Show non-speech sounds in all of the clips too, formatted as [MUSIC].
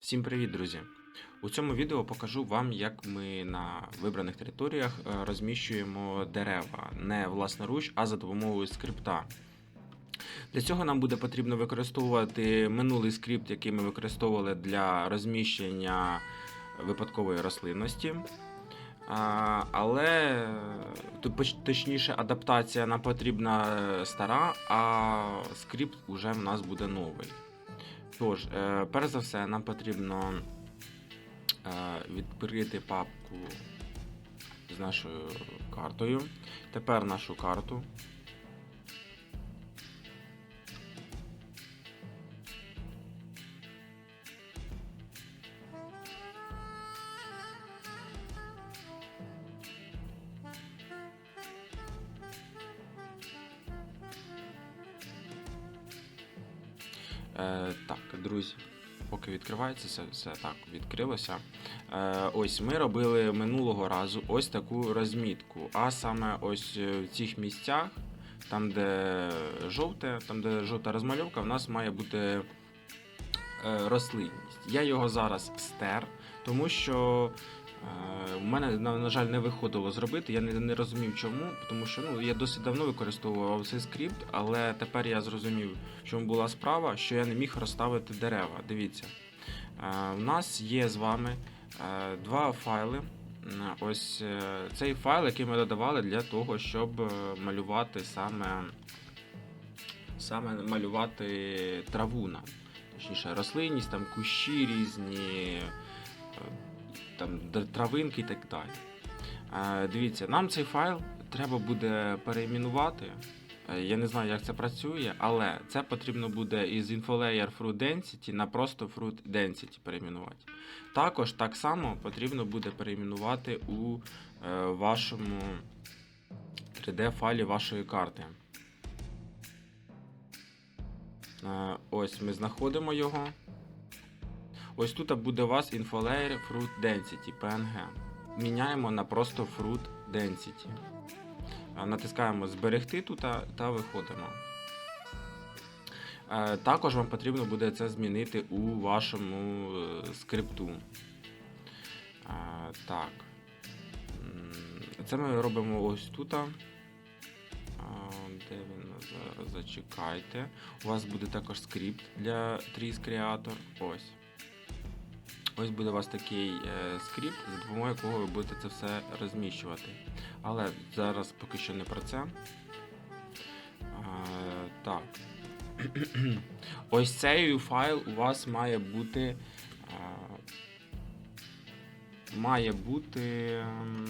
Всім привіт, друзі! У цьому відео покажу вам, як ми на вибраних територіях е, розміщуємо дерева не власноруч, а за допомогою скрипта. Для цього нам буде потрібно використовувати минулий скрипт, який ми використовували для розміщення випадкової рослинності. Але точніше адаптація нам потрібна е, стара, а скрипт уже в нас буде новий. Тож, е, перш за все, нам потрібно е, відкрити папку з нашою картою. Тепер нашу карту. Відкривається, все, все так відкрилося. Е, ось ми робили минулого разу ось таку розмітку. А саме ось е, в цих місцях, там, де жовте, там, де жовта розмальовка, в нас має бути е, рослинність. Я його зараз стер, тому що. е, У мене, на, жаль, не виходило зробити. Я не, не розумів чому, тому що ну, я досить давно використовував цей скрипт, але тепер я зрозумів, чому була справа, що я не міг розставити дерева. Дивіться, е, у нас є з вами е, два файли. Ось е, цей файл, який ми додавали для того, щоб е, малювати саме, саме малювати траву нам. Точніше, рослинність, там кущі різні, е, там травинки і так далі. Е, Дивіться, нам цей файл треба буде переіменувати. Е, Я не знаю, як це працює, але це потрібно буде із InfoLayer Fruit Density на просто Fruit Density перейменувати. Також так само потрібно буде перейменувати у е, вашому 3D-файлі вашої карти. Е, Ось ми знаходимо його. Ось тут буде у вас InfoLayer Fruit Density PNG. Міняємо на просто Fruit Density. Натискаємо Зберегти тут та- виходимо. Е, Також вам потрібно буде це змінити у вашому е, скрипту. Е, Так. Це ми робимо ось тут. Де він зараз? Зачекайте. У вас буде також скрипт для Trees Creator. Ось. Ось буде у вас такий е, скрипт, за допомогою якого ви будете це все розміщувати. Але зараз поки що не про це. Е, так. [CLEARS THROAT] Ось цей файл у вас має бути. е, Має бути. м,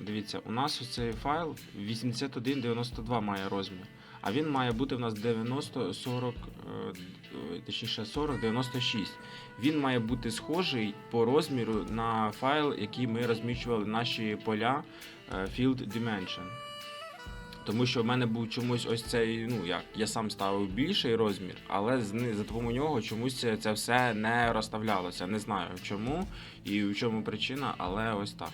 Дивіться, у нас ось цей файл 8192 має розмір. А він має бути в нас 90 40, е, е, точніше 40 96. Він має бути схожий по розміру на файл, який ми розміщували наші поля е, Field Dimension. Тому що в мене був чомусь ось цей, ну як, я сам ставив більший розмір, але за допомогою нього чомусь це, це все не розставлялося. Не знаю чому і в чому причина, але ось так.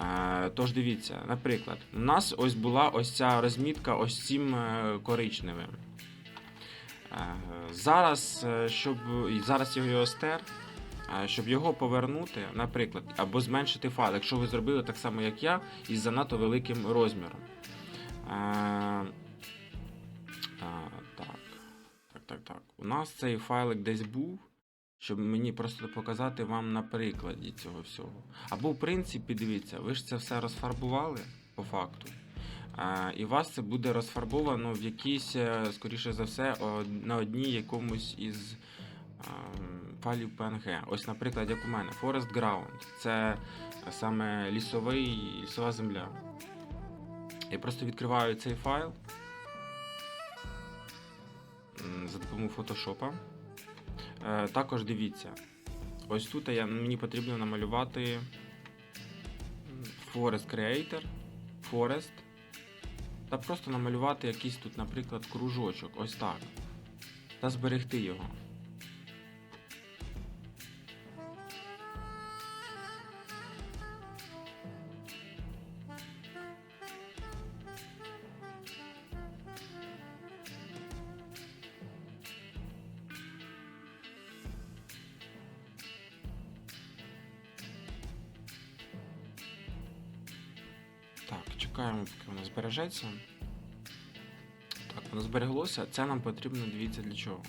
Е, Тож дивіться, наприклад, у нас ось була ось ця розмітка ось цим е, коричневим. Е, Зараз, щоб зараз я його стер, щоб його повернути, наприклад, або зменшити файл, якщо ви зробили так само, як я, із занадто великим розміром. Так, так, так, так. У нас цей файлик десь був, щоб мені просто показати вам на прикладі цього всього. Або, в принципі, дивіться, ви ж це все розфарбували по факту. І у вас це буде розфарбовано в якійсь, е, скоріше за все, на одній якомусь із файлів PNG. Ось, наприклад, як у мене, Forest Ground. Це саме лісовий, лісова земля. Я просто відкриваю цей файл за допомогою фотошопа. Е, Також дивіться. Ось тут я, мені потрібно намалювати Forest Creator, Forest. Та просто намалювати якийсь тут, наприклад, кружочок. Ось так. Та зберегти його. Так, чекаємо, поки воно збережеться. Так, воно збереглося. Це нам потрібно, дивіться для чого.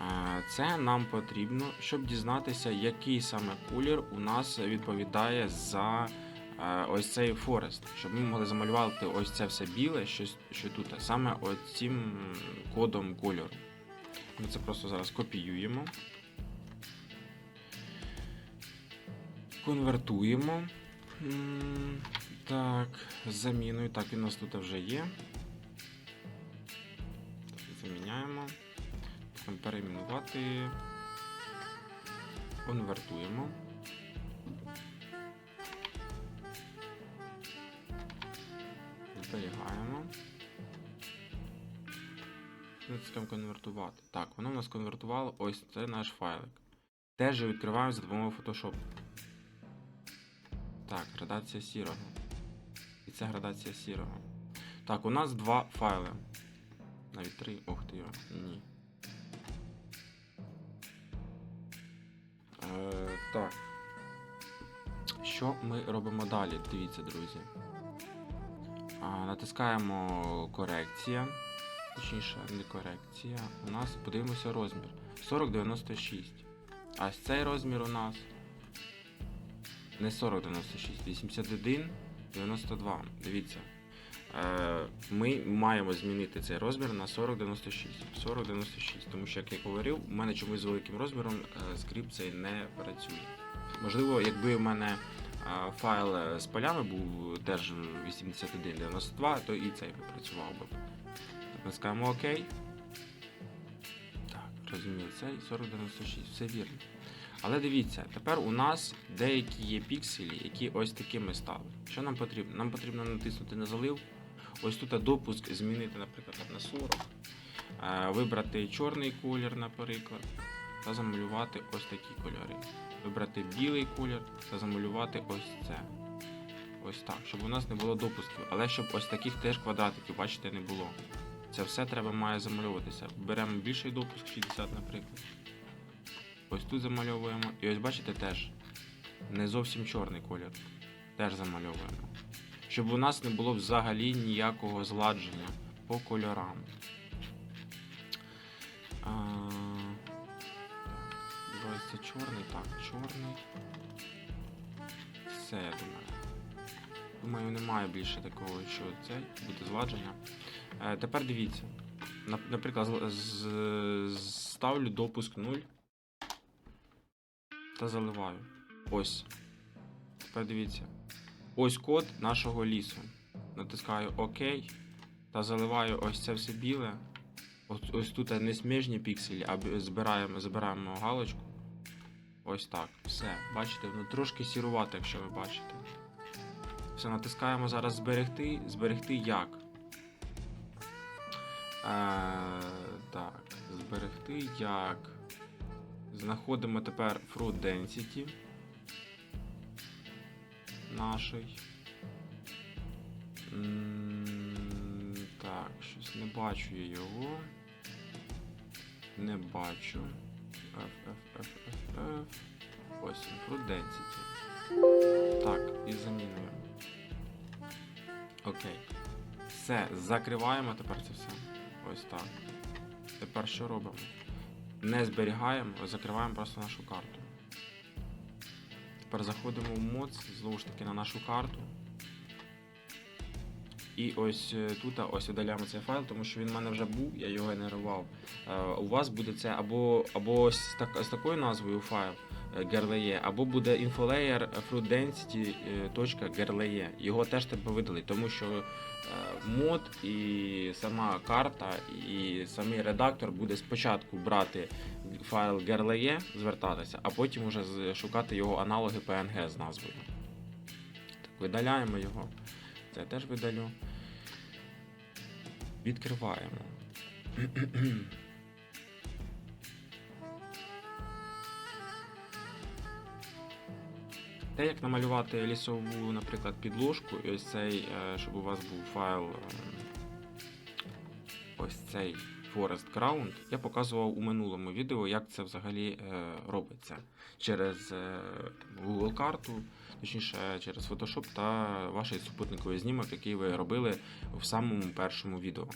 Е, Це нам потрібно, щоб дізнатися, який саме кулір у нас відповідає за е, ось цей форест. Щоб ми могли замалювати ось це все біле, що, що тут, саме цим кодом кольору. Ми це просто зараз копіюємо. Конвертуємо. Так, з заміною. Так, він у нас тут вже є. Заміняємо. Потім перейменувати. Конвертуємо. Зберігаємо. Натискаємо конвертувати. Так, воно в нас конвертувало. Ось це наш файлик. Теж відкриваємо за допомогою Photoshop. Так, градація сірого. І це градація сірого. Так, у нас два файли. Навіть три. Ох ти його. Ні. Е, так. Що ми робимо далі? Дивіться, друзі. А, натискаємо корекція. Точніше, не корекція. У нас подивимося розмір. 4096. А цей розмір у нас не 4096, 81, 92. Дивіться. Е, Ми маємо змінити цей розмір на 4096. 4096. Тому що, як я говорив, у мене чомусь з великим розміром е, скрипт цей не працює. Можливо, якби в мене е, файл з полями був теж 8192, то і цей би працював би. Натискаємо ОК. Так, розумію, цей 4096, все вірно. Але дивіться, тепер у нас деякі є пікселі, які ось такими стали. Що нам потрібно? Нам потрібно натиснути на залив. Ось тут допуск змінити, наприклад, на 40. Е, Вибрати чорний колір, наприклад, та замалювати ось такі кольори. Вибрати білий колір та замалювати ось це. Ось так, щоб у нас не було допусків. Але щоб ось таких теж квадратиків, бачите, не було. Це все треба має замальовуватися. Беремо більший допуск, 60, наприклад. Ось тут замальовуємо. І ось бачите теж не зовсім чорний колір. Теж замальовуємо. Щоб у нас не було взагалі ніякого зладження по кольорам. А, це чорний, так, чорний. Все, я думаю. Думаю, немає більше такого, що це буде зладження. Е, тепер дивіться. Наприклад, ставлю допуск 0 та заливаю. Ось. Тепер дивіться. Ось код нашого лісу. Натискаю ОК та заливаю ось це все біле. Ось, ось тут не сміжні пікселі, а збираємо, збираємо галочку. Ось так. Все. Бачите, воно трошки сірувате, якщо ви бачите. Все, натискаємо зараз зберегти. Зберегти як? Е, так, зберегти як. Знаходимо тепер Fruit Density. Наший. Так, щось не бачу я його. Не бачу. F, F, F, F, F. Ось Fruit Density. Так, і замінуємо. Окей. Все, закриваємо тепер це все. Ось так. Тепер що робимо? Не зберігаємо, закриваємо просто нашу карту. Тепер заходимо в моц, знову ж таки на нашу карту. І ось е, тут ось видаляємо цей файл, тому що він в мене вже був, я його генерував. Е, у вас буде це або, або ось так, з такою назвою файл е, або буде infolayer fruitdensity.gerlayer. Його теж треба видалити, тому що е, мод і сама карта, і самий редактор буде спочатку брати файл gerlayer, звертатися, а потім уже з- шукати його аналоги PNG з назвою. Так, видаляємо його. Це теж видалю. Відкриваємо. [CLEARS THROAT] Те, як намалювати лісову, наприклад, підложку, і ось цей, е, щоб у вас був файл. е, Ось цей Forest Ground. Я показував у минулому відео, як це взагалі е, робиться через е, Google карту, точніше через Photoshop та ваш супутниковий знімок, який ви робили в самому першому відео.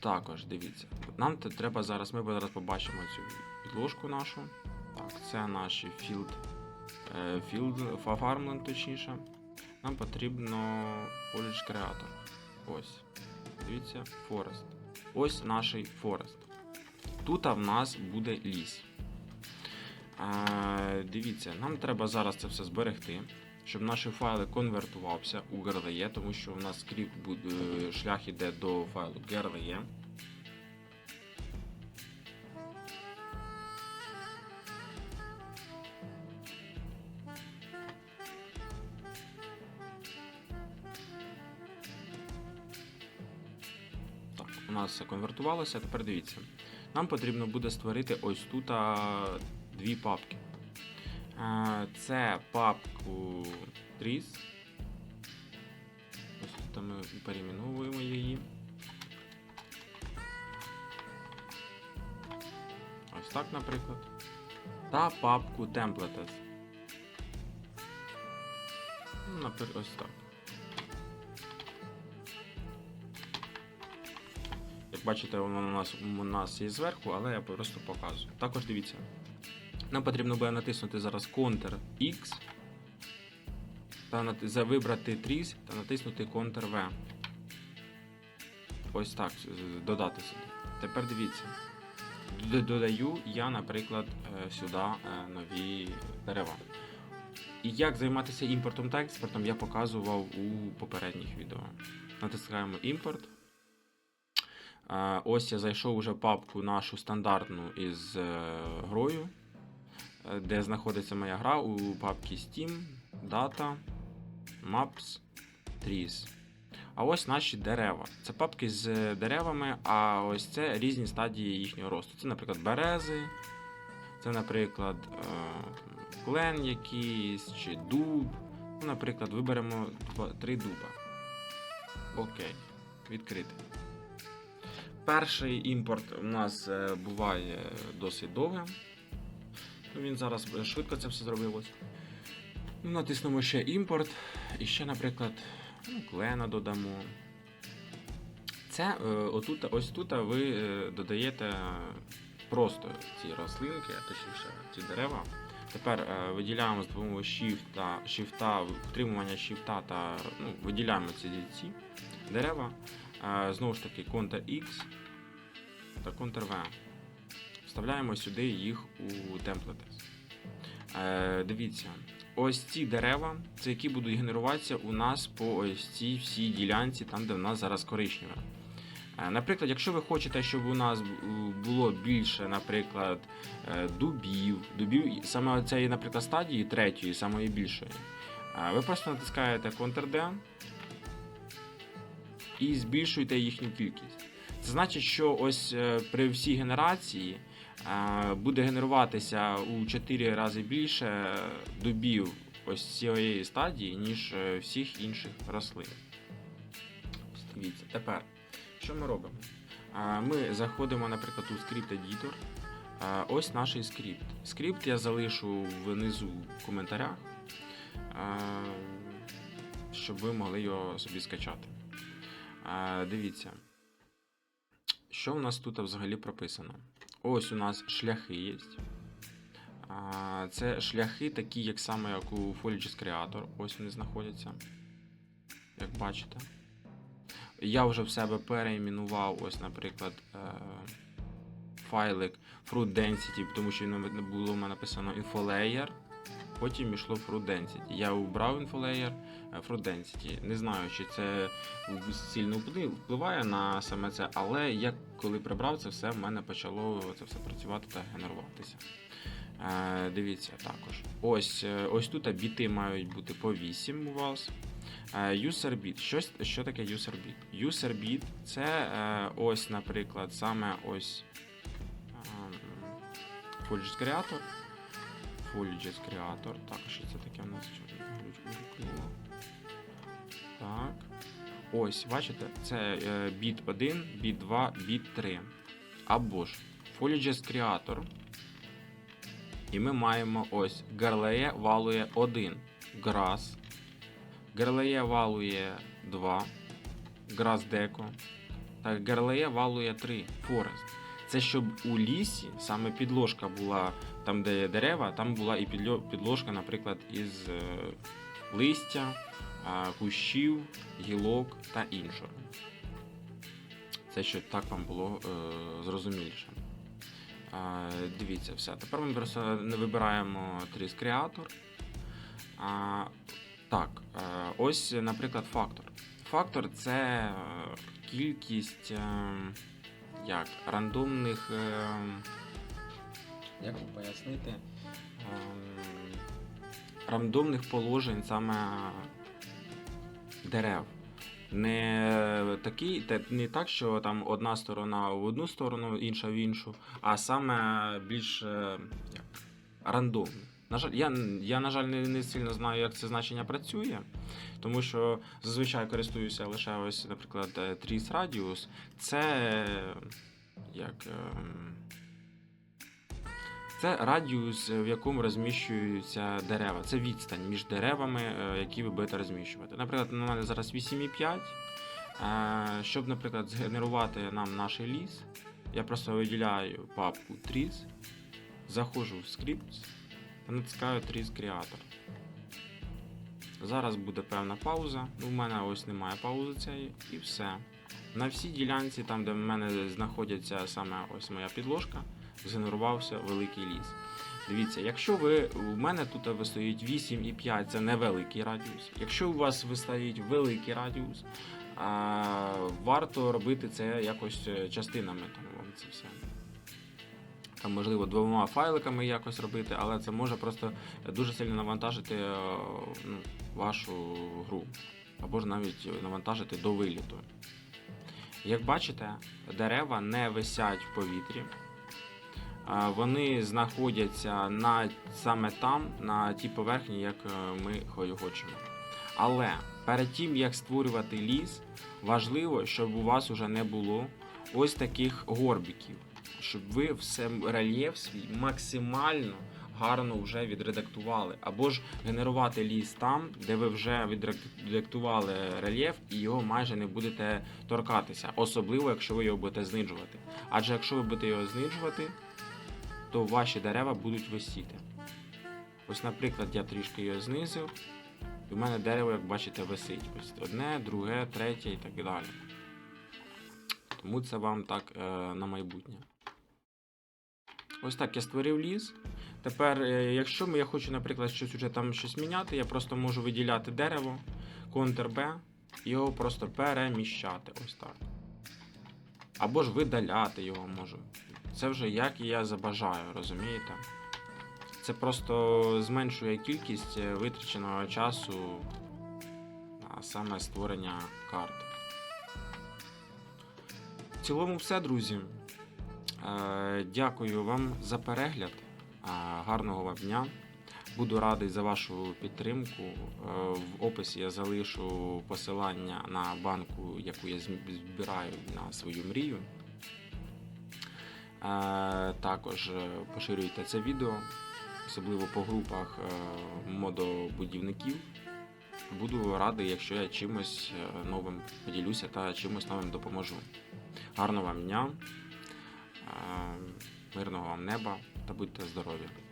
Також дивіться, нам треба зараз, ми зараз побачимо цю підложку нашу. Так, це наші field, е, field farmland, точніше. Нам потрібно Foliage Creator. Ось. Дивіться, Forest. Ось наш Forest. Тут в нас буде ліс. Е, дивіться, нам треба зараз це все зберегти, щоб наші файли конвертувався у GRLE, тому що у нас скрипт буде, шлях іде до файлу GRLE. Нас все конвертувалося. Тепер дивіться. Нам потрібно буде створити ось тут дві папки. Це папку Trees. Ось тут ми перейменовуємо її. Ось так, наприклад. Та папку Templates. Ну, ось так. Бачите, воно у нас, у нас є зверху, але я просто показую. Також дивіться. Нам потрібно буде натиснути зараз Ctrl X та вибрати тріс та натиснути Ctrl V. Ось так, додати сюди. Тепер дивіться. Додаю я, наприклад, е, сюди е, нові дерева. І як займатися імпортом та експортом, я показував у попередніх відео. Натискаємо імпорт. Е, Ось я зайшов уже папку нашу стандартну із е, грою, е, де знаходиться моя гра у папці Steam, Data, Maps, Trees. А ось наші дерева. Це папки з деревами, а ось це різні стадії їхнього росту. Це, наприклад, берези, це, наприклад, е, клен якийсь чи дуб. Ну, наприклад, виберемо три дуба. Окей, відкрити. Перший імпорт у нас е, буває досить довгим. Ну, Він зараз швидко це все зробилось. Ну, натиснемо ще імпорт. І ще, наприклад, ну, клена додамо. Це е, отут, ось тут ви е, додаєте просто ці рослинки, точніше ці дерева. Тепер виділяємо з допомогою Shift, Shift, втримування Shift та ну, виділяємо ці дерева. Знову ж таки, Ctrl-X та Ctrl-V. Вставляємо сюди їх у Templates. Е, Дивіться, ось ці дерева, це які будуть генеруватися у нас по ось цій всій ділянці, там, де в нас зараз коричневе. Наприклад, якщо ви хочете, щоб у нас було більше, наприклад, е, дубів, дубів саме цієї, наприклад, стадії третьої, самої більшої, е, ви просто натискаєте Ctrl-D і збільшуєте їхню кількість. Це значить, що ось е, при всій генерації е, буде генеруватися у 4 рази більше е, дубів ось цієї стадії, ніж всіх інших рослин. Дивіться, тепер, що ми робимо? Ми заходимо, наприклад, у скрипт Editor. Ось наш скрипт. Скрипт я залишу внизу в коментарях, щоб ви могли його собі скачати. Дивіться. Що в нас тут взагалі прописано? Ось у нас шляхи є. Це шляхи такі, як саме як у Foliage Creator. Ось вони знаходяться. Як бачите. Я вже в себе переіменував, ось, наприклад, е, файлик Fruit Density, тому що він було в мене написано InfoLayer. Потім йшло Fruit Density. Я InfoLayer, е, Fruit Density. Не знаю, чи це сильно впливає на саме це, але я коли прибрав це все, в мене почало це все працювати та генеруватися. Е, дивіться також. Ось, е, ось тут біти мають бути по 8 у вас. Е, User bit. Щось, що таке user bit? User bit це е, ось, наприклад, саме ось ем, Foliage Creator. Так, що це таке у нас? Так. Ось, бачите, це е, біт 1, біт 2, біт 3. Або ж Folygist Creator. І ми маємо ось Герлеє валує 1 Грас. Герлеє валує 2 Грас Деко. Та Герлеє валує 3 Форест. Це щоб у лісі саме підложка була там, де є дерева, там була і підложка, наприклад, із е, листя, кущів, гілок та іншого. Це щоб так вам було е, зрозуміліше. Дивіться, все. Тепер ми вибираємо Creator. А, так, е, ось, наприклад, фактор. Фактор це кількість е, як, рандомних. Е, як пояснити? Ем, рандомних положень саме дерев. Не такий, не так, що там одна сторона в одну сторону, інша в іншу, а саме більш е, рандомно. На жаль, я, я, на жаль, не, не сильно знаю, як це значення працює, тому що зазвичай користуюся лише ось, наприклад, е, Trees Radius. Це е, як. ем, це радіус, в якому розміщуються дерева. Це відстань між деревами, е, які ви будете розміщувати. Наприклад, у мене зараз 8,5. Е, Щоб, наприклад, згенерувати нам наш ліс, я просто виділяю папку Trees, заходжу в Scripts та натискаю Trees Creator. Зараз буде певна пауза. У мене ось немає паузи цієї, і все. На всій ділянці, там, де в мене знаходиться саме ось моя підложка, згенерувався великий ліс. Дивіться, якщо ви у мене тут вистоїть 8,5, це невеликий радіус. Якщо у вас вистоїть великий радіус, а, варто робити це якось е, частинами. Там вам це все. Там, можливо, двома файликами якось робити, але це може просто дуже сильно навантажити е, ну, вашу гру. Або ж навіть навантажити до виліту. Як бачите, дерева не висять в повітрі. Вони знаходяться на, саме там, на тій поверхні, як е, ми хо- хочемо. Але перед тим, як створювати ліс, важливо, щоб у вас уже не було ось таких горбиків, щоб ви все рельєф свій максимально гарно вже відредактували. Або ж генерувати ліс там, де ви вже відредактували рельєф і його майже не будете торкатися, особливо якщо ви його будете знижувати. Адже якщо ви будете його знижувати, то ваші дерева будуть висіти. Ось, наприклад, я трішки його знизив, і в мене дерево, як бачите, висить. Ось одне, друге, третє і так далі. Тому це вам так е, на майбутнє. Ось так я створив ліс. Тепер, е, якщо я хочу, наприклад, щось уже там щось міняти, я просто можу виділяти дерево, Ctrl-B, і його просто переміщати. Ось так. Або ж видаляти його можу. Це вже як я забажаю, розумієте? Це просто зменшує кількість е, витраченого часу на саме створення карт. В цілому все, друзі. Е, Дякую вам за перегляд. Е, Гарного вам дня. Буду радий за вашу підтримку. В описі я залишу посилання на банку, яку я збираю на свою мрію. Е, Також е, поширюйте це відео, особливо по групах е, модобудівників. Буду радий, якщо я чимось новим поділюся та чимось новим допоможу. Гарного вам дня, мирного вам неба та будьте здорові!